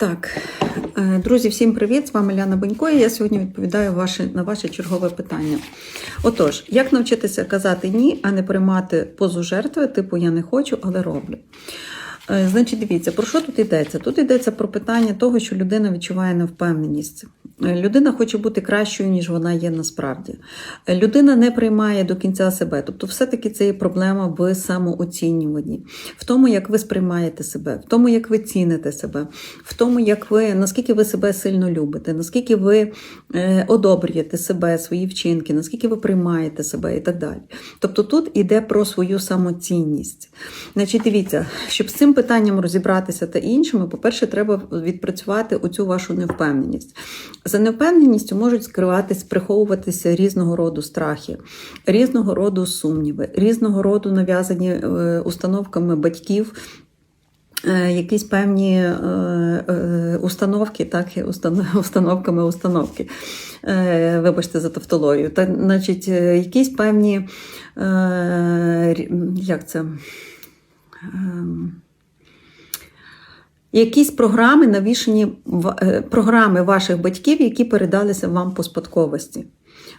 Так, е, друзі, всім привіт! З вами Ляна Бонько, і я сьогодні відповідаю ваші, на ваше чергове питання. Отож, як навчитися казати ні, а не приймати позу жертви, типу я не хочу, але роблю. Е, Значить, дивіться, про що тут йдеться? Тут йдеться про питання того, що людина відчуває невпевненість. Людина хоче бути кращою, ніж вона є насправді. Людина не приймає до кінця себе. Тобто, все-таки це є проблема в самооцінюванні, в тому, як ви сприймаєте себе, в тому, як ви ціните себе, в тому, як ви наскільки ви себе сильно любите, наскільки ви е, одобрюєте себе, свої вчинки, наскільки ви приймаєте себе і так далі. Тобто тут іде про свою самоцінність. Значить, дивіться, щоб з цим питанням розібратися та іншими, по-перше, треба відпрацювати оцю вашу невпевненість. За невпевненістю можуть скриватись, приховуватися різного роду страхи, різного роду сумніви, різного роду нав'язані е, установками батьків. е, Якісь певні е, установки, так, установками установки. Вибачте за тавтологію. Та, значить, якісь певні, як це? Якісь програми навішені в- е, програми ваших батьків, які передалися вам по спадковості.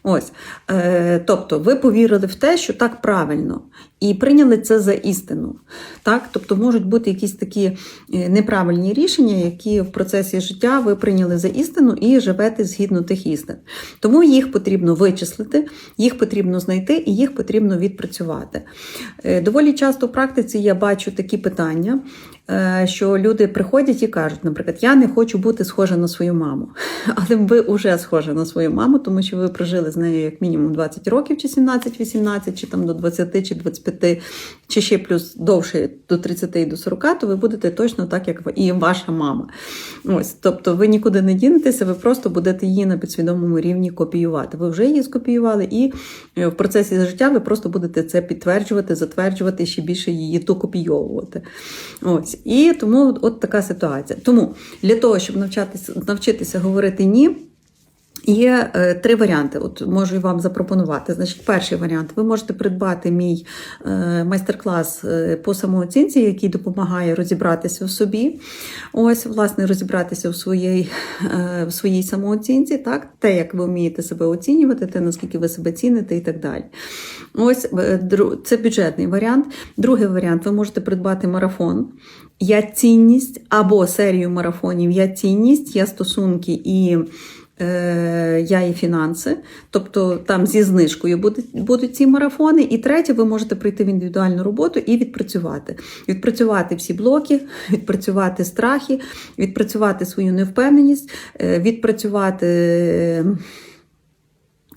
Ось, е, тобто, ви повірили в те, що так правильно, і прийняли це за істину. Так? Тобто можуть бути якісь такі е, неправильні рішення, які в процесі життя ви прийняли за істину і живете згідно тих істин. Тому їх потрібно вичислити, їх потрібно знайти і їх потрібно відпрацювати. Доволі часто в практиці я бачу такі питання, що люди приходять і кажуть, наприклад, я не хочу бути схожа на свою маму. Але ви вже схожа на свою маму, тому що ви прожили з нею як мінімум 20 років, чи 17-18, чи там до 20, чи 25, чи ще плюс довше до 30 і до 40, то ви будете точно так, як і ваша мама. Ось, тобто ви нікуди не дінетеся, ви просто будете її на підсвідомому рівні копіювати. Ви вже її скопіювали, і е, в процесі життя ви просто будете це підтверджувати, затверджувати ще більше її докопійовувати. Ось. І тому от така ситуація. Тому для того, щоб навчатися, навчитися говорити ні. Є е, три варіанти. От можу вам запропонувати. Значить, перший варіант: ви можете придбати мій е, майстер-клас е, по самооцінці, який допомагає розібратися в собі. Ось, власне, розібратися в своїй, в своїй самооцінці, так, те, як ви вмієте себе оцінювати, те, наскільки ви себе ціните і так далі. Ось це бюджетний варіант. Другий варіант: ви можете придбати марафон. Я цінність або серію марафонів Я цінність, я стосунки і я і фінанси, тобто там зі знижкою будуть, будуть ці марафони. І третє, ви можете прийти в індивідуальну роботу і відпрацювати. Відпрацювати всі блоки, відпрацювати страхи, відпрацювати свою невпевненість, е, відпрацювати.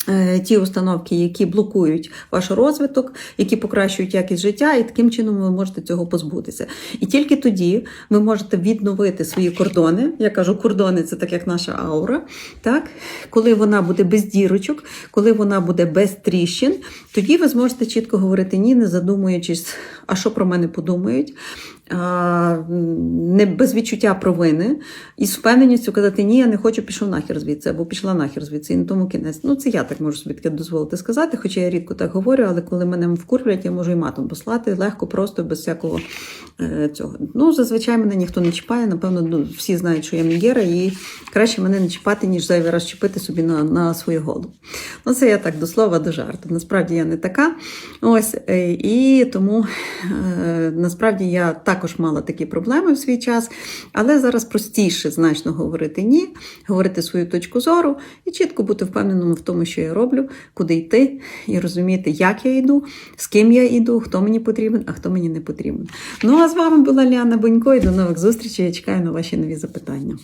Е, Ті установки, які блокують ваш розвиток, які покращують якість життя, і таким чином ви можете цього позбутися. І тільки тоді ви можете відновити свої кордони. Я кажу, кордони це так як наша аура. Так? Коли вона буде без дірочок, коли вона буде без тріщин, тоді ви зможете чітко говорити ні, не задумуючись, а що про мене подумають. Не без відчуття провини і з впевненістю казати, ні, я не хочу, пішов нахер звідси, або пішла нахер звідси, і на тому кінець. Ну, це я так можу собі таке дозволити сказати, хоча я рідко так говорю, але коли мене вкурвлять, я можу і матом послати легко, просто без всякого е, цього. Ну, зазвичай мене ніхто не чіпає. Напевно, ну, всі знають, що я мігера, і краще мене не чіпати, ніж зайвий раз чіпити собі на, на свою голову. Ну, це я так до слова, до жарту. Насправді я не така. Ось, е, і тому е, насправді я також мала такі проблеми в свій час, але зараз простіше значно говорити ні, говорити свою точку зору і чітко бути впевненому в тому, що я роблю, куди йти, і розуміти, як я йду, з ким я йду, хто мені потрібен, а хто мені не потрібен. Ну а з вами була Ліана Бонько і до нових зустрічей. Я чекаю на ваші нові запитання.